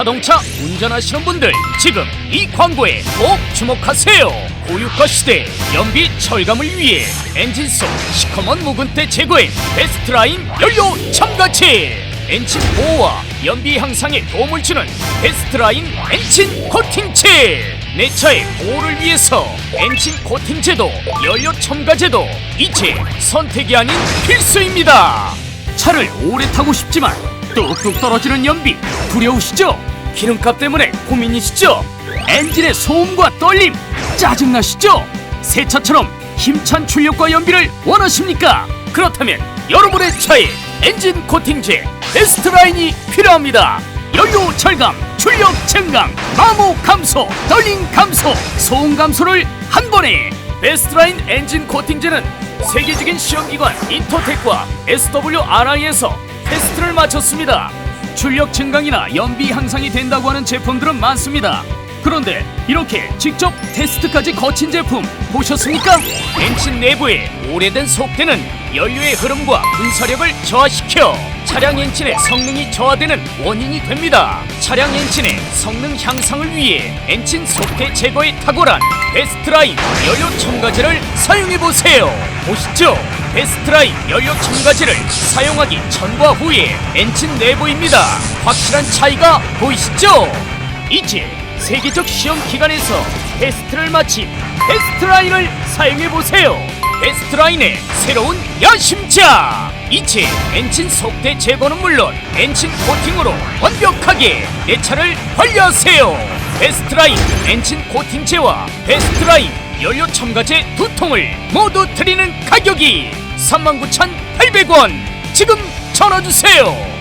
자동차 운전하시는 분들 지금 이 광고에 꼭 주목하세요. 고유가 시대 연비 철감을 위해 엔진 속 시커먼 묵은 때 제거해 베스트라인 연료 첨가체 엔진 보호와 연비 향상에 도움을 주는 베스트라인 엔진 코팅제 내 차의 보호를 위해서 엔진 코팅제도 연료 첨가제도 이제 선택이 아닌 필수입니다. 차를 오래 타고 싶지만 뚝뚝 떨어지는 연비 두려우시죠? 기름값 때문에 고민이시죠? 엔진의 소음과 떨림 짜증나시죠? 새 차처럼 힘찬 출력과 연비를 원하십니까? 그렇다면 여러분의 차에 엔진 코팅제 베스트라인이 필요합니다. 연료 절감, 출력 증강, 마모 감소, 떨림 감소, 소음 감소를 한 번에 베스트라인 엔진 코팅제는 세계적인 시험기관 인터텍과 SWRI에서 테스트를 마쳤습니다. 출력 증강이나 연비 향상이 된다고 하는 제품들은 많습니다. 그런데 이렇게 직접 테스트까지 거친 제품 보셨습니까? 엔진 내부에 오래된 속대는 연료의 흐름과 분사력을 저하시켜 차량 엔진의 성능이 저하되는 원인이 됩니다. 차량 엔진의 성능 향상을 위해 엔진 속대 제거에 탁월한 베스트라인 연료 첨가제를 사용해 보세요. 보시죠. 베스트라인 연료 첨가제를 사용하기 전과 후에 엔진 내부입니다. 확실한 차이가 보이시죠? 이제 세계적 시험 기관에서 테스트를 마친 베스트라인을 사용해 보세요. 베스트라인의 새로운 야심차. 이제 엔진 속대 제거는 물론 엔진 코팅으로 완벽하게 내 차를 관리하세요. 베스트라인 엔진 코팅제와 베스트라인 연료 첨가제 두 통을 모두 드리는 가격이 39,800원. 지금 전화 주세요.